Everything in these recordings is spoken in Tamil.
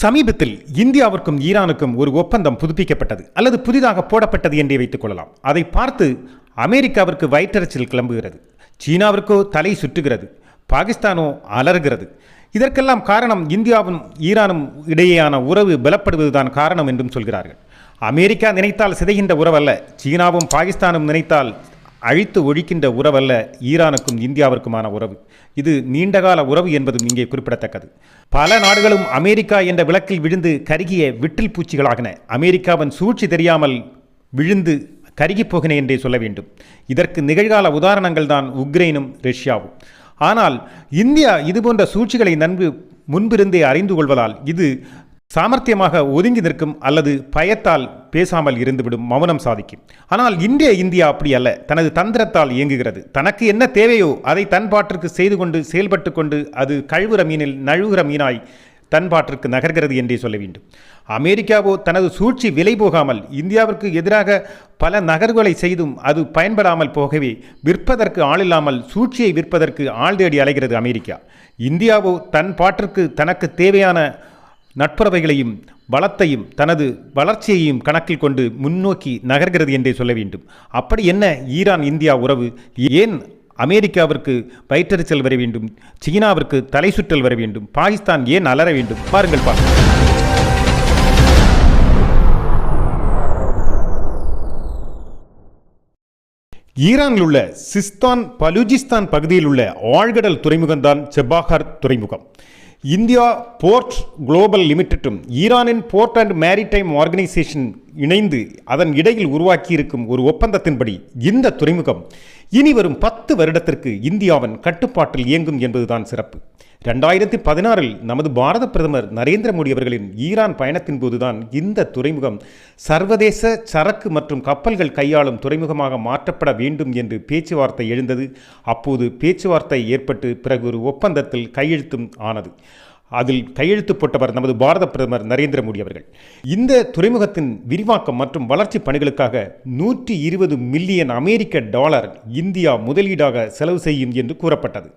சமீபத்தில் இந்தியாவிற்கும் ஈரானுக்கும் ஒரு ஒப்பந்தம் புதுப்பிக்கப்பட்டது அல்லது புதிதாக போடப்பட்டது என்றே வைத்துக் கொள்ளலாம். அதை பார்த்து அமெரிக்காவிற்கு வயிற்றெரிச்சல் கிளம்புகிறது. சீனாவிற்கோ தலை சுற்றுகிறது. பாகிஸ்தானோ அலறுகிறது. இதற்கெல்லாம் காரணம் இந்தியாவும் ஈரானும் இடையேயான உறவு பலப்படுவதுதான் காரணம் என்றும் சொல்கிறார்கள். அமெரிக்கா நினைத்தால் சிதைகின்ற உறவல்ல. சீனாவும் பாகிஸ்தானும் நினைத்தால் அழித்து ஒழிக்கின்ற உறவல்ல ஈரானுக்கும் இந்தியாவிற்குமான உறவு. இது நீண்டகால உறவு என்பதும் இங்கே குறிப்பிடத்தக்கது. பல நாடுகளும் அமெரிக்கா என்ற விளக்கில் விழுந்து கருகிய விட்டில் பூச்சிகளாகின. அமெரிக்காவின் சூழ்ச்சி தெரியாமல் விழுந்து கருகிப் போகின என்றே சொல்ல வேண்டும். இதற்கு நிகழ்கால உதாரணங்கள் தான் உக்ரைனும் ரஷ்யாவும். ஆனால் இந்தியா இதுபோன்ற சூழ்ச்சிகளை நன்கு முன்பிருந்தே அறிந்து கொள்வதால் இது சாமர்த்தியமாக ஒதுங்கி நிற்கும் அல்லது பயத்தால் பேசாமல் இருந்துவிடும் மௌனம் சாதிக்கும். ஆனால் இன்றைய இந்தியா அப்படி அல்ல. தனது தந்திரத்தால் இயங்குகிறது. தனக்கு என்ன தேவையோ அதை தன்பாட்டிற்கு செய்து கொண்டு செயல்பட்டு கொண்டு அது கழுவுற மீனில் நழுவுகிற மீனாய் தன்பாட்டிற்கு நகர்கிறது என்றே சொல்ல வேண்டும். அமெரிக்காவோ தனது சூழ்ச்சி விலை போகாமல் இந்தியாவிற்கு எதிராக பல நகர்வுகளை செய்தும் அது பயன்படாமல் போகவே விற்பதற்கு ஆளில்லாமல் சூழ்ச்சியை விற்பதற்கு ஆள் தேடி அலைகிறது அமெரிக்கா. இந்தியாவோ தன் பாட்டிற்கு தனக்கு தேவையான நட்புறவைகளையும் வளத்தையும் தனது வளர்ச்சியையும் கணக்கில் கொண்டு முன்னோக்கி நகர்கிறது என்றே சொல்ல வேண்டும். அப்படி என்ன ஈரான் இந்தியா உறவு? ஏன் அமெரிக்காவிற்கு வயிற்றறிச்சல் வர வேண்டும்? சீனாவிற்கு தலை சுற்றல் வர வேண்டும்? பாகிஸ்தான் ஏன் அலற வேண்டும்? பாருங்கள் பார்க்கலாம் ஈரானில் உள்ள சிஸ்தான் பலூஜிஸ்தான் பகுதியில் உள்ள ஆழ்கடல் துறைமுகம்தான் செபாகர் துறைமுகம். இந்தியா போர்ட் குளோபல் லிமிடெட்டும் ஈரானின் போர்ட் அண்ட் மேரிடைம் ஆர்கனைசேஷன் இணைந்து அதன் இடையில் உருவாக்கியிருக்கும் ஒரு ஒப்பந்தத்தின்படி இந்த துறைமுகம் இனி வரும் பத்து வருடத்திற்கு இந்தியாவின் கட்டுப்பாட்டில் இயங்கும் என்பதுதான் சிறப்பு. ரெண்டாயிரத்தி பதினாறில் நமது பாரத பிரதமர் நரேந்திர மோடி அவர்களின் ஈரான் பயணத்தின் போதுதான் இந்த துறைமுகம் சர்வதேச சரக்கு மற்றும் கப்பல்கள் கையாளும் துறைமுகமாக மாற்றப்பட வேண்டும் என்று பேச்சுவார்த்தை எழுந்தது. அப்போது பேச்சுவார்த்தை ஏற்பட்டு பிறகு ஒரு ஒப்பந்தத்தில் கையெழுத்தும் ஆனது. அதில் கையெழுத்து போட்டவர் நமது பாரத பிரதமர் நரேந்திர மோடி அவர்கள். இந்த துறைமுகத்தின் விரிவாக்கம் மற்றும் வளர்ச்சி பணிகளுக்காக நூற்றி இருபது மில்லியன் அமெரிக்க டாலர் இந்தியா முதலீடாக செலவு செய்யும் என்று கூறப்பட்டது.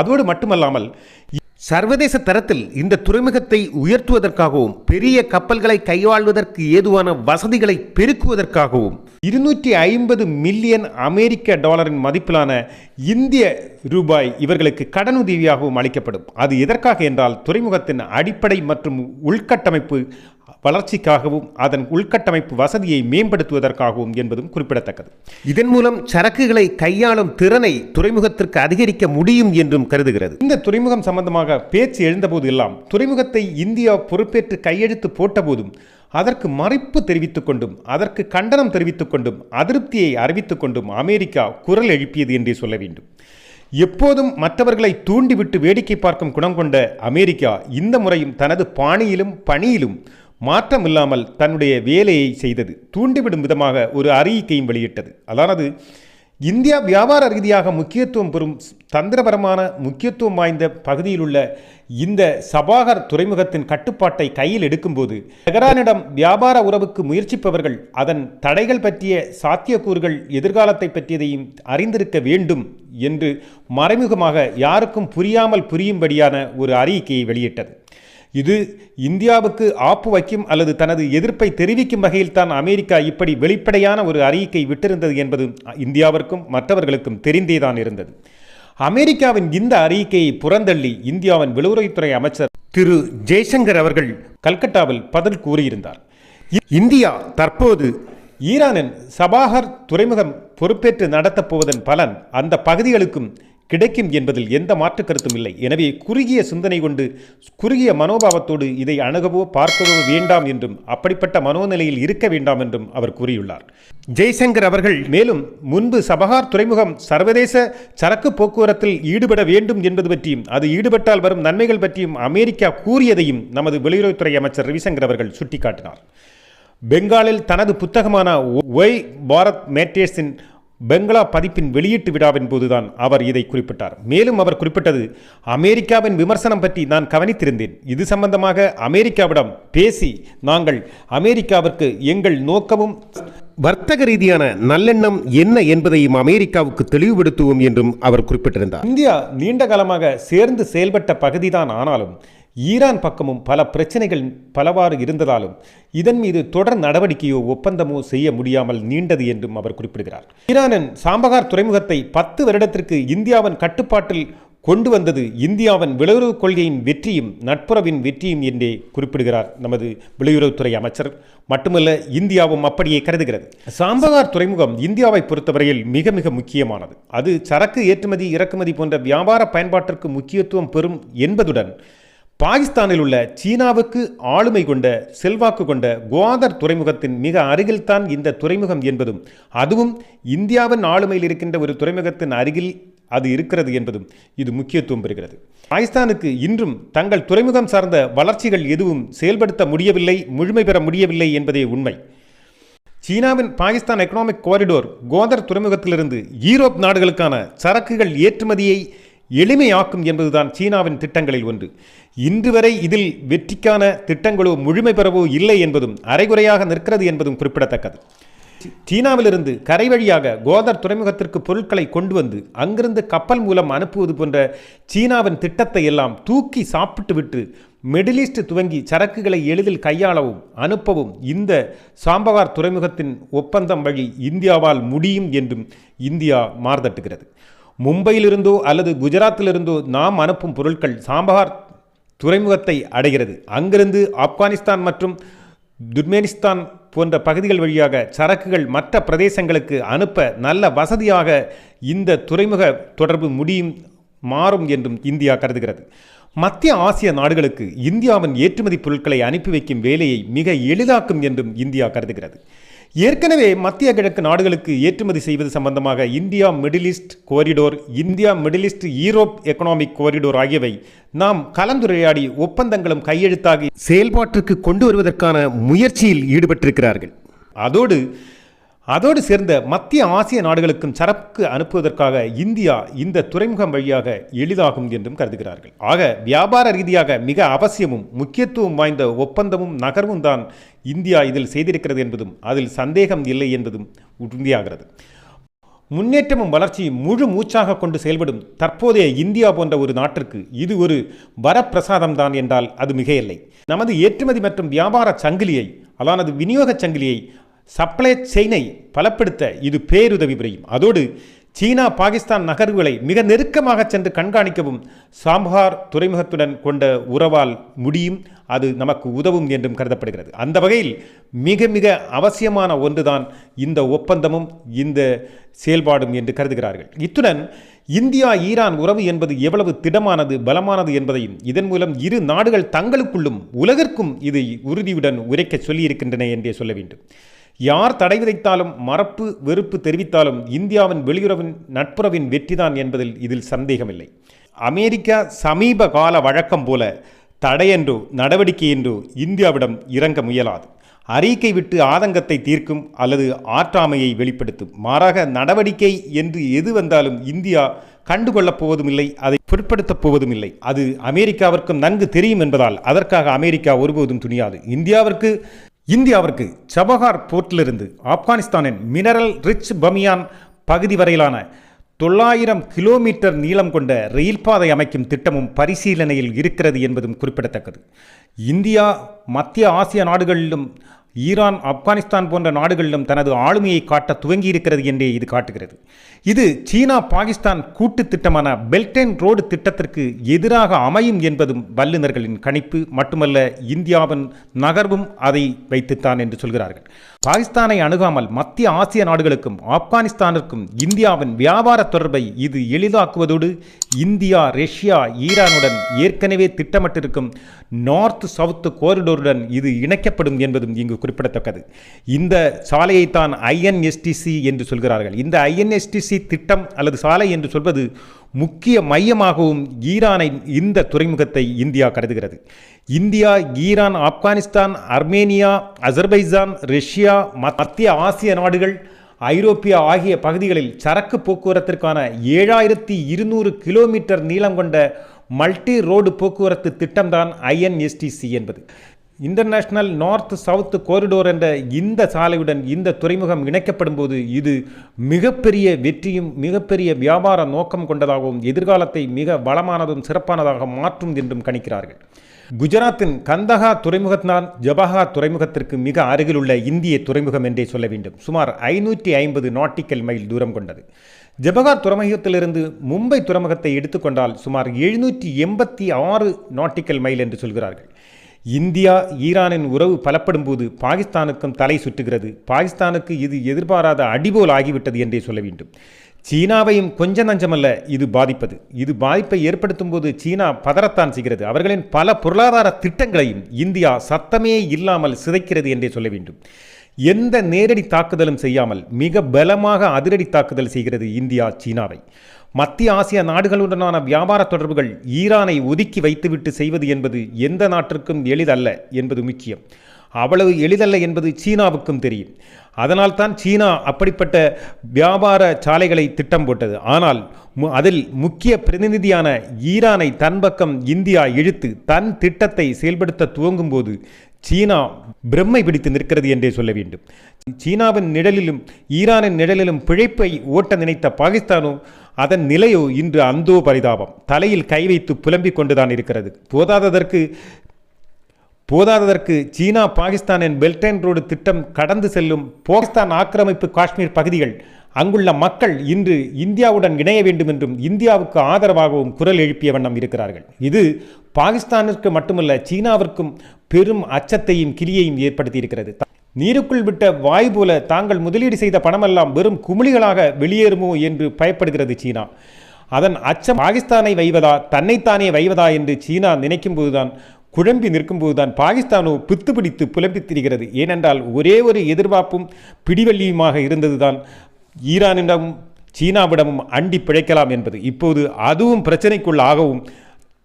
அதோடு மட்டுமல்லாமல் சர்வதேச தரத்தில் இந்த துறைமுகத்தை உயர்த்துவதற்காகவும் பெரிய கப்பல்களை கையாள்வதற்கு ஏதுவான வசதிகளை பெருக்குவதற்காகவும் இருநூற்றி ஐம்பது மில்லியன் அமெரிக்க டாலரின் மதிப்பிலான இந்திய ரூபாய் இவர்களுக்கு கடனுதவியாகவும் அளிக்கப்படும். அது எதற்காக என்றால் துறைமுகத்தின் அடிப்படை மற்றும் உள்கட்டமைப்பு வளர்ச்சிக்காகவும் அதன் உள்கட்டமைப்பு வசதியை மேம்படுத்துவதற்காகவும் என்பதும் குறிப்பிடத்தக்கது. இதன் மூலம் சரக்குகளை கையாளும் திறனை துறைமுகத்திற்கு அதிகரிக்க முடியும் என்றும் கருதுகிறது. இந்த துறைமுகம் சம்பந்தமாக பேச்சு எழுந்தபோது எல்லாம் துறைமுகத்தை இந்தியா பொறுப்பேற்று கையெழுத்து போட்டபோதும் அதற்கு மறைப்பு தெரிவித்துக் கொண்டும் அதற்கு கண்டனம் தெரிவித்துக் கொண்டும் அதிருப்தியை அறிவித்துக் கொண்டும் அமெரிக்கா குரல் எழுப்பியது என்றே சொல்ல வேண்டும். எப்போதும் மற்றவர்களை தூண்டிவிட்டு வேடிக்கை பார்க்கும் குணம் கொண்ட அமெரிக்கா இந்த முறையும் தனது பாணியிலும் பணியிலும் மாற்றமில்லாமல் தன்னுடைய வேலையை செய்தது. தூண்டிவிடும் விதமாக ஒரு அறிக்கையும் வெளியிட்டது. அதானது இந்தியா வியாபார ரீதியாக முக்கியத்துவம் பெறும் தந்திரபரமான முக்கியத்துவம் வாய்ந்த பகுதியில் உள்ள இந்த சபாகர் துறைமுகத்தின் கட்டுப்பாட்டை கையில் எடுக்கும்போது தெஹரானிடம் வியாபார உறவுக்கு முயற்சிப்பவர்கள் அதன் தடைகள் பற்றிய சாத்தியக்கூறுகள் எதிர்காலத்தை பற்றியதையும் அறிந்திருக்க வேண்டும் என்று மறைமுகமாக யாருக்கும் புரியாமல் புரியும்படியான ஒரு அறிக்கையை வெளியிட்டது. இது இந்தியாவுக்கு ஆப்பு வைக்கும் அல்லது தனது எதிர்ப்பை தெரிவிக்கும் வகையில் தான் அமெரிக்கா இப்படி வெளிப்படையான ஒரு அறிக்கை விட்டிருந்தது என்பது இந்தியாவிற்கும் மற்றவர்களுக்கும் தெரிந்தேதான் இருந்தது. அமெரிக்காவின் இந்த அறிக்கையை புறந்தள்ளி இந்தியாவின் வெளியுறவுத்துறை அமைச்சர் திரு ஜெய்சங்கர் அவர்கள் கல்கட்டாவில் பதில் கூறியிருந்தார். இந்தியா தற்போது ஈரானின் சபாகர் துறைமுகம் பொறுப்பேற்று நடத்தப் போவதன் பலன் அந்த பகுதிகளுக்கும் கிடைக்கும் என்பதில் எந்த மாற்று கருத்தும் இல்லை. எனவே குறுகிய சிந்தனை கொண்டு குறுகிய மனோபாவத்தோடு இதை அணுகவோ பார்க்கவோ வேண்டாம் என்றும் அப்படிப்பட்ட மனோநிலையில் இருக்க வேண்டாம் என்றும் அவர் கூறியுள்ளார். ஜெய்சங்கர் அவர்கள் மேலும் முன்பு சபகார் துறைமுகம் சர்வதேச சரக்கு போக்குவரத்தில் ஈடுபட வேண்டும் என்பது பற்றியும் அது ஈடுபட்டால் வரும் நன்மைகள் பற்றியும் அமெரிக்கா கூறியதையும் நமது வெளியுறவுத்துறை அமைச்சர் ரவிசங்கர் அவர்கள் சுட்டிக்காட்டினார். பெங்காலில் தனது புத்தகமான ஒய் பாரத் மேட்டேஸின் பெங்களா பதிப்பின் வெளியீட்டு விழாவின் போதுதான் அவர் இதை குறிப்பிட்டார். மேலும் அவர் குறிப்பிட்டது அமெரிக்காவின் விமர்சனம் பற்றி நான் கவனித்திருந்தேன். இது சம்பந்தமாக அமெரிக்காவிடம் பேசி நாங்கள் அமெரிக்காவிற்கு எங்கள் நோக்கமும் வர்த்தக ரீதியான நல்லெண்ணம் என்ன என்பதையும் அமெரிக்காவுக்கு தெளிவுபடுத்துவோம் என்றும் அவர் குறிப்பிட்டிருந்தார். இந்தியா நீண்ட காலமாக சேர்ந்து செயல்பட்ட பகுதிதான் ஆனாலும் ஈரான் பக்கமும் பல பிரச்சனைகள் பலவாறு இருந்ததாலும் இதன் மீது தொடர் நடவடிக்கையோ ஒப்பந்தமோ செய்ய முடியாமல் நீண்டது என்றும் அவர் குறிப்பிடுகிறார். ஈரானின் சாம்பகார் துறைமுகத்தை பத்து வருடத்திற்கு இந்தியாவின் கட்டுப்பாட்டில் கொண்டு வந்தது இந்தியாவின் வெளியுறவுக் கொள்கையின் வெற்றியும் நட்புறவின் வெற்றியும் என்றே குறிப்பிடுகிறார் நமது வெளியுறவுத்துறை அமைச்சர். மட்டுமல்ல இந்தியாவும் அப்படியே கருதுகிறது. சாம்பகார் துறைமுகம் இந்தியாவை பொறுத்தவரையில் மிக மிக முக்கியமானது. அது சரக்கு ஏற்றுமதி இறக்குமதி போன்ற வியாபார பயன்பாட்டிற்கு முக்கியத்துவம் பெறும் என்பதுடன் பாகிஸ்தானில் உள்ள சீனாவுக்கு ஆளுமை கொண்ட செல்வாக்கு கொண்ட குவாதர் துறைமுகத்தின் மிக அருகில்தான் இந்த துறைமுகம் என்பதும் அதுவும் இந்தியாவின் ஆளுமையில் இருக்கின்ற ஒரு துறைமுகத்தின் அருகில் அது இருக்கிறது என்பதும் இது முக்கியத்துவம் பெறுகிறது. பாகிஸ்தானுக்கு இன்றும் தங்கள் துறைமுகம் சார்ந்த வளர்ச்சிகள் எதுவும் செயல்படுத்த முடியவில்லை முழுமை பெற முடியவில்லை என்பதே உண்மை. சீனாவின் பாகிஸ்தான் எக்கனாமிக் கோரிடோர் கோதர் துறைமுகத்திலிருந்து ஈரோப் நாடுகளுக்கான சரக்குகள் ஏற்றுமதியை எளிமையாக்கும் என்பதுதான் சீனாவின் திட்டங்களில் ஒன்று. இன்று வரை இதில் வெற்றிக்கான திட்டங்களோ முழுமை பெறவோ இல்லை என்பதும் அரைகுறையாக நிற்கிறது என்பதும் குறிப்பிடத்தக்கது. சீனாவிலிருந்து கரை வழியாக கோதர் துறைமுகத்திற்கு பொருட்களை கொண்டு வந்து அங்கிருந்து கப்பல் மூலம் அனுப்புவது போன்ற சீனாவின் திட்டத்தை எல்லாம் தூக்கி சாப்பிட்டுவிட்டு மிடில் ஈஸ்ட் துவங்கி சரக்குகளை எளிதில் கையாளவும் அனுப்பவும் இந்த சாம்பகார் துறைமுகத்தின் ஒப்பந்தம் வழி இந்தியாவால் முடியும் என்றும் இந்தியா மார்தட்டுகிறது. மும்பையிலிருந்தோ அல்லது குஜராத்திலிருந்தோ நாம் அனுப்பும் பொருட்கள் சாம்பகார் துறைமுகத்தை அடைகிறது. அங்கிருந்து ஆப்கானிஸ்தான் மற்றும் துர்மேனிஸ்தான் போன்ற பகுதிகள் வழியாக சரக்குகள் மற்ற பிரதேசங்களுக்கு அனுப்ப நல்ல வசதியாக இந்த துறைமுக தொடர்பு முடியும் மாறும் என்றும் இந்தியா கருதுகிறது. மத்திய ஆசிய நாடுகளுக்கு இந்தியாவின் ஏற்றுமதி பொருட்களை அனுப்பி வைக்கும் வேலையை மிக எளிதாக்கும் என்றும் இந்தியா கருதுகிறது. ஏற்கனவே மத்திய கிழக்கு நாடுகளுக்கு ஏற்றுமதி செய்வது சம்பந்தமாக India Middle East corridor India Middle East Europe economic corridor ஆகியவை நாம் கலந்துரையாடி ஒப்பந்தங்களும் கையெழுத்தாகி செயல்பாட்டிற்கு கொண்டு வருவதற்கான முயற்சியில் ஈடுபட்டிருக்கிறார்கள். அதோடு அதோடு சேர்ந்த மத்திய ஆசிய நாடுகளுக்கும் சரக்கு அனுப்புவதற்காக இந்தியா இந்த துறைமுகம் வழியாக எளிதாகும் என்றும் கருதுகிறார்கள். ஆக வியாபார ரீதியாக மிக அவசியமும் முக்கியத்துவம் வாய்ந்த ஒப்பந்தமும் நகர்வும் தான் இந்தியா இதில் செய்திருக்கிறது என்பதும் அதில் சந்தேகம் இல்லை என்பதும் உறுதியாகிறது. முன்னேற்றமும் வளர்ச்சியும் முழு மூச்சாக கொண்டு செயல்படும் தற்போதைய இந்தியா போன்ற ஒரு நாட்டிற்கு இது ஒரு வரப்பிரசாதம் தான் என்றால் அது மிகையில்லை. நமது ஏற்றுமதி மற்றும் வியாபார சங்கிலியை அதானது விநியோகச் சங்கிலியை சப்ளை செயினை பலப்படுத்த இது பேருதவி புரியும். அதோடு சீனா பாகிஸ்தான் நகர்வுகளை மிக நெருக்கமாக சென்று கண்காணிக்கவும் சாம்பார் துறைமுகத்துடன் கொண்ட உறவால் முடியும். அது நமக்கு உதவும் என்றும் கருதப்படுகிறது. அந்த வகையில் மிக மிக அவசியமான ஒன்றுதான் இந்த ஒப்பந்தமும் இந்த செயல்பாடும் என்று கருதுகிறார்கள். இத்துடன் இந்தியா ஈரான் உறவு என்பது எவ்வளவு திடமானது பலமானது என்பதையும் இதன் மூலம் இரு நாடுகள் தங்களுக்குள்ளும் உலகிற்கும் இதை உறுதியுடன் உரைக்க சொல்லியிருக்கின்றன என்றே சொல்ல வேண்டும். யார் தடை விதைத்தாலும் மறப்பு வெறுப்பு தெரிவித்தாலும் இந்தியாவின் வெளியுறவின் நட்புறவின் வெற்றிதான் என்பதில் இதில் சந்தேகமில்லை. அமெரிக்கா சமீப கால வழக்கம் போல தடையென்றோ நடவடிக்கை என்றோ இந்தியாவிடம் இறங்க முயலாது. அறிக்கை விட்டு ஆதங்கத்தை தீர்க்கும் அல்லது ஆற்றாமையை வெளிப்படுத்தும். மாறாக நடவடிக்கை என்று எது வந்தாலும் இந்தியா கண்டுகொள்ளப் போவதும் இல்லை அதை பொருட்படுத்தப் போவதும் இல்லை அது அமெரிக்காவிற்கும் நன்கு தெரியும் என்பதால் அதற்காக அமெரிக்கா ஒருபோதும் துணியாது. இந்தியாவிற்கு இந்தியாவிற்கு சபஹார் போர்ட்டிலிருந்து ஆப்கானிஸ்தானின் மினரல் ரிச் பமியான் பகுதி வரையிலான தொள்ளாயிரம் கிலோமீட்டர் நீளம் கொண்ட ரயில் பாதை அமைக்கும் திட்டமும் பரிசீலனையில் இருக்கிறது என்பதும் குறிப்பிடத்தக்கது. இந்தியா மத்திய ஆசிய நாடுகளிலும் ஈரான் ஆப்கானிஸ்தான் போன்ற நாடுகளிலும் தனது ஆளுமையை காட்ட துவங்கியிருக்கிறது என்றே இது காட்டுகிறது. இது சீனா பாகிஸ்தான் கூட்டு திட்டமான பெல்ட் அண்ட் ரோடு திட்டத்திற்கு எதிராக அமையும் என்பதும் வல்லுநர்களின் கணிப்பு. மட்டுமல்ல இந்தியாவின் நகர்வும் அதை வைத்துத்தான் என்று சொல்கிறார்கள். பாகிஸ்தானை அணுகாமல் மத்திய ஆசிய நாடுகளுக்கும் ஆப்கானிஸ்தானிற்கும் இந்தியாவின் வியாபார தொடர்பை இது எளிதாக்குவதோடு இந்தியா ரஷ்யா ஈரானுடன் ஏற்கனவே திட்டமிட்டிருக்கும் நார்த் சவுத் கோரிடோருடன் இது இணைக்கப்படும் என்பதும் இங்கு குறிப்பிடத்தக்கது. இந்த சாலையைத்தான் ஐஎன்எஸ்டிசி என்று சொல்கிறார்கள். இந்த ஐஎன்எஸ்டிசி திட்டம் அல்லது சாலை என்று சொல்வது முக்கிய மையமாகவும் ஈரானை இந்த துறைமுகத்தை இந்தியா கருதுகிறது. India Iran Afghanistan Armenia Azerbaijan Russia மத்திய ஆசிய நாடுகள் ஐரோப்பியா ஆகிய பகுதிகளில் சரக்கு போக்குவரத்திற்கான ஏழாயிரத்தி இருநூறு கிலோமீட்டர் நீளம் கொண்ட மல்டி ரோடு போக்குவரத்து திட்டம்தான் ஐஎன்எஸ்டிசி என்பது. இன்டர்நேஷ்னல் நார்த் சவுத் கோரிடோர் என்ற இந்த சாலையுடன் இந்த துறைமுகம் இணைக்கப்படும் போது இது மிகப்பெரிய வெற்றியும் மிகப்பெரிய வியாபார நோக்கம் கொண்டதாகவும் எதிர்காலத்தை மிக வளமானதும் சிறப்பானதாக மாற்றும் என்றும் கணிக்கிறார்கள். குஜராத்தின் கந்தஹா துறைமுகத்தான் ஜபஹா துறைமுகத்திற்கு மிக அருகிலுள்ள இந்திய துறைமுகம் என்றே சொல்ல வேண்டும். சுமார் ஐநூற்றி ஐம்பது நாட்டிக்கல் மைல் தூரம் கொண்டது. ஜபஹார் துறைமுகத்திலிருந்து மும்பை துறைமுகத்தை எடுத்துக்கொண்டால் சுமார் எழுநூற்றி எண்பத்தி ஆறு நாட்டிக்கல் மைல் என்று சொல்கிறார்கள். இந்தியா ஈரானின் உறவு பலப்படும் போது பாகிஸ்தானுக்கும் தலை சுற்றுகிறது. பாகிஸ்தானுக்கு இது எதிர்பாராத அடிபோல் ஆகிவிட்டது என்றே சொல்ல வேண்டும். சீனாவையும் கொஞ்ச நஞ்சமல்ல இது பாதிப்பது. இது பாதிப்பை ஏற்படுத்தும் போது சீனா பதறத்தான் செய்கிறது. அவர்களின் பல பொருளாதார திட்டங்களையும் இந்தியா சத்தமே இல்லாமல் சிதைக்கிறது என்றே சொல்ல வேண்டும். எந்த நேரடி தாக்குதலும் செய்யாமல் மிக பலமாக அதிரடி தாக்குதல் செய்கிறது இந்தியா சீனாவை. மத்திய ஆசிய நாடுகளுடனான வியாபார தொடர்புகள் ஈரானை ஒதுக்கி வைத்துவிட்டு செய்வது என்பது எந்த நாட்டிற்கும் எளிதல்ல என்பது முக்கியம். அவ்வளவு எளிதல்ல என்பது சீனாவுக்கும் தெரியும். அதனால்தான் சீனா அப்படிப்பட்ட வியாபார சாலைகளை திட்டம் போட்டது. ஆனால் மு- அதில் முக்கிய பிரதிநிதியான ஈரானை தன் பக்கம் இந்தியா இழுத்து தன் திட்டத்தை செயல்படுத்த துவங்கும் போது சீனா பிரம்மை பிடித்து நிற்கிறது என்றே சொல்ல வேண்டும். சீனாவின் நிழலிலும் ஈரானின் நிழலிலும் பிழைப்பை ஓட்ட நினைத்த பாகிஸ்தானோ அதன் நிலையோ இன்று அந்தோ பரிதாபம். தலையில் கை வைத்து புலம்பிக் கொண்டுதான் இருக்கிறது. போதாததற்கு போதாததற்கு சீனா பாகிஸ்தானின் பெல்ட் அண்ட் ரோடு திட்டம் கடந்து செல்லும் பாகிஸ்தான் ஆக்கிரமிப்பு காஷ்மீர் பகுதிகள். அங்குள்ள மக்கள் இன்று இந்தியாவுடன் இணைய வேண்டும் என்றும் இந்தியாவுக்கு ஆதரவாகவும் குரல் எழுப்பிய வண்ணம் இருக்கிறார்கள். இது பாகிஸ்தானிற்கு மட்டுமல்ல சீனாவிற்கும் பெரும் அச்சத்தையும் கிளியையும் ஏற்படுத்தி இருக்கிறது நீருக்குள் விட்ட வாய் போல தாங்கள் முதலீடு செய்த பணமெல்லாம் வெறும் குமிழிகளாக வெளியேறுமோ என்று பயப்படுகிறது சீனா. அதன் அச்சம் பாகிஸ்தானை வைவதா தன்னைத்தானே வைவதா என்று சீனா நினைக்கும் போதுதான் குழம்பி நிற்கும்போதுதான் பாகிஸ்தானோ பித்து பிடித்து புலம்பித் திரிகிறது ஏனென்றால் ஒரே ஒரு எதிர்பார்ப்பும் பிடிவள்ளியுமாக இருந்ததுதான் ஈரானிடமும் சீனாவிடமும் அண்டி பிழைக்கலாம் என்பது. இப்போது அதுவும் பிரச்சனைக்குள் ஆகவும்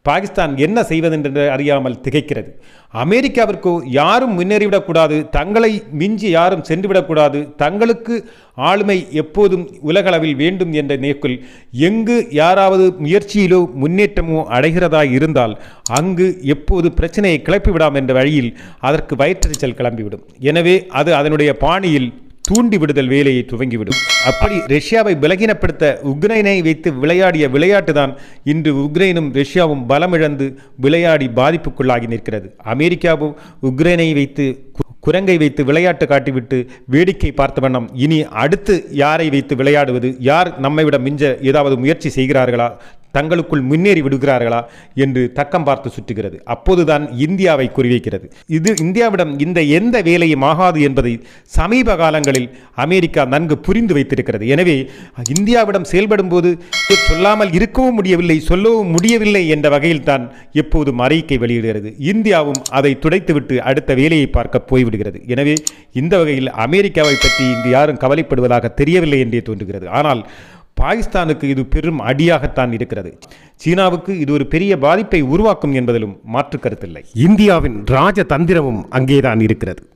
பாகிஸ்தான் என்ன செய்வதென்று அறியாமல் திகைக்கிறது. அமெரிக்காவிற்கோ யாரும் முன்னேறிவிடக்கூடாது தங்களை மிஞ்சி யாரும் சென்றுவிடக்கூடாது தங்களுக்கு ஆளுமை எப்போதும் உலகளவில் வேண்டும் என்ற நேக்குள் எங்கு யாராவது முயற்சியிலோ முன்னேற்றமோ அடைகிறதா இருந்தால் அங்கு எப்போது பிரச்சனையை கிளப்பிவிடாம் என்ற வழியில் அதற்கு வயிற்றறிச்சல் கிளம்பிவிடும். எனவே அது அதனுடைய பாணியில் தூண்டி விடுதல் வேலையை துவங்கிவிடும். அப்படி ரஷ்யாவை விலகினப்படுத்த உக்ரைனை வைத்து விளையாடிய விளையாட்டுதான் இன்று உக்ரைனும் ரஷ்யாவும் பலமிழந்து விளையாடி பாதிப்புக்குள்ளாகி நிற்கிறது. அமெரிக்காவும் உக்ரைனை வைத்து கு- குரங்கை வைத்து விளையாட்டு காட்டிவிட்டு வேடிக்கை பார்த்த வண்ணம் இனி அடுத்து யாரை வைத்து விளையாடுவது யார் நம்மை விட மிஞ்ச ஏதாவது முயற்சி செய்கிறார்களா தங்களுக்குள் முன்னேறி விடுகிறார்களா என்று தக்கம் பார்த்து சுற்றுகிறது. அப்போதுதான் இந்தியாவை குறிவைக்கிறது. இது இந்தியாவிடம் இந்த எந்த வேலையும் ஆகாது என்பதை சமீப காலங்களில் அமெரிக்கா நன்கு புரிந்து வைத்திருக்கிறது. எனவே இந்தியாவிடம் செயல்படும் போது சொல்லாமல் இருக்கவும் முடியவில்லை சொல்லவும் முடியவில்லை என்ற வகையில் தான் எப்போதும் அறிக்கை வெளியிடுகிறது. இந்தியாவும் அதை துடைத்துவிட்டு அடுத்த வேலையை பார்க்க போய்விடுகிறது. எனவே இந்த வகையில் அமெரிக்காவை பற்றி இங்கு யாரும் கவலைப்படுவதாக தெரியவில்லை என்றே தோன்றுகிறது. ஆனால் பாகிஸ்தானுக்கு இது பெரும் அடியாகத்தான் இருக்கிறது. சீனாவுக்கு இது ஒரு பெரிய பாதிப்பை உருவாக்கும் என்பதிலும் மாற்று கருத்தில்லை. இந்தியாவின் ராஜதந்திரமும் அங்கேதான் இருக்கிறது.